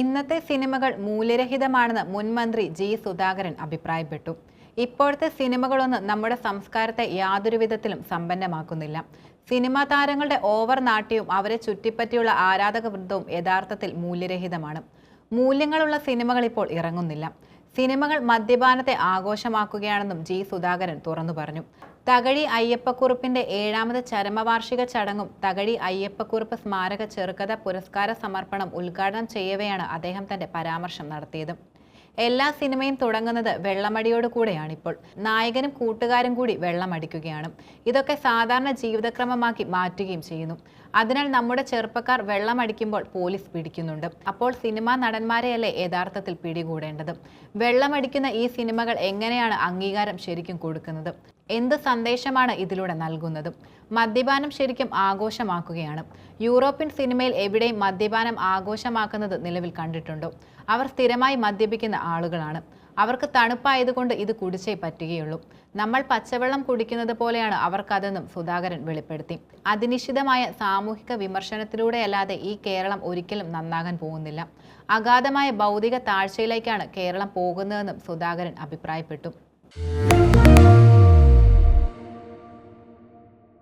ഇന്നത്തെ സിനിമകൾ മൂല്യരഹിതമാണെന്ന് മുൻമന്ത്രി ജി സുധാകരൻ അഭിപ്രായപ്പെട്ടു. ഇപ്പോഴത്തെ സിനിമകളൊന്നും നമ്മുടെ സംസ്കാരത്തെ യാതൊരു വിധത്തിലും സമ്പന്നമാക്കുന്നില്ല. സിനിമാ താരങ്ങളുടെ ഓവർ നാട്യവും അവരെ ചുറ്റിപ്പറ്റിയുള്ള ആരാധക വൃന്ദവും യഥാർത്ഥത്തിൽ മൂല്യരഹിതമാണ്. മൂല്യങ്ങളുള്ള സിനിമകൾ ഇപ്പോൾ ഇറങ്ങുന്നില്ല. സിനിമകൾ മദ്യപാനത്തെ ആഘോഷമാക്കുകയാണെന്നും ജി സുധാകരൻ തുറന്നു പറഞ്ഞു. തകഴി അയ്യപ്പക്കുറുപ്പിന്റെ ഏഴാമത് ചരമവാർഷിക ചടങ്ങും തകഴി അയ്യപ്പക്കുറുപ്പ് സ്മാരക ചെറുകഥ പുരസ്കാര സമർപ്പണം ഉദ്ഘാടനം ചെയ്യവെയാണ് അദ്ദേഹം തന്റെ പരാമർശം നടത്തിയത്. എല്ലാ സിനിമയും തുടങ്ങുന്നത് വെള്ളമടിയോട് കൂടെയാണിപ്പോൾ. നായകനും കൂട്ടുകാരും കൂടി വെള്ളമടിക്കുകയാണ്. ഇതൊക്കെ സാധാരണ ജീവിതക്രമമാക്കി മാറ്റുകയും ചെയ്യുന്നു. അതിനാൽ നമ്മുടെ ചെറുപ്പക്കാർ വെള്ളമടിക്കുമ്പോൾ പോലീസ് പിടിക്കുന്നുണ്ട്. അപ്പോൾ സിനിമാ നടന്മാരെയല്ലേ യഥാർത്ഥത്തിൽ പിടികൂടേണ്ടത്? വെള്ളമടിക്കുന്ന ഈ സിനിമകൾ എങ്ങനെയാണ് അംഗീകാരം ശരിക്കും കൊടുക്കുന്നത്? എന്ത് സന്ദേശമാണ് ഇതിലൂടെ നൽകുന്നത്? മദ്യപാനം ശരിക്കും ആഘോഷമാക്കുകയാണ്. യൂറോപ്യൻ സിനിമയിൽ എവിടെയും മദ്യപാനം ആഘോഷമാക്കുന്നത് നിലവിൽ കണ്ടിട്ടുണ്ടോ? അവർ സ്ഥിരമായി മദ്യപിക്കുന്ന ആളുകളാണ്. അവർക്ക് തണുപ്പായതുകൊണ്ട് ഇത് കുടിച്ചേ പറ്റുകയുള്ളൂ. നമ്മൾ പച്ചവെള്ളം കുടിക്കുന്നത് പോലെയാണ് അവർക്കതെന്നും സുധാകരൻ വെളിപ്പെടുത്തി. അതിനിശ്ചിതമായ സാമൂഹിക വിമർശനത്തിലൂടെയല്ലാതെ ഈ കേരളം ഒരിക്കലും നന്നാകാൻ പോകുന്നില്ല. അഗാധമായ ഭൗതിക താഴ്ചയിലേക്കാണ് കേരളം പോകുന്നതെന്നും സുധാകരൻ അഭിപ്രായപ്പെട്ടു.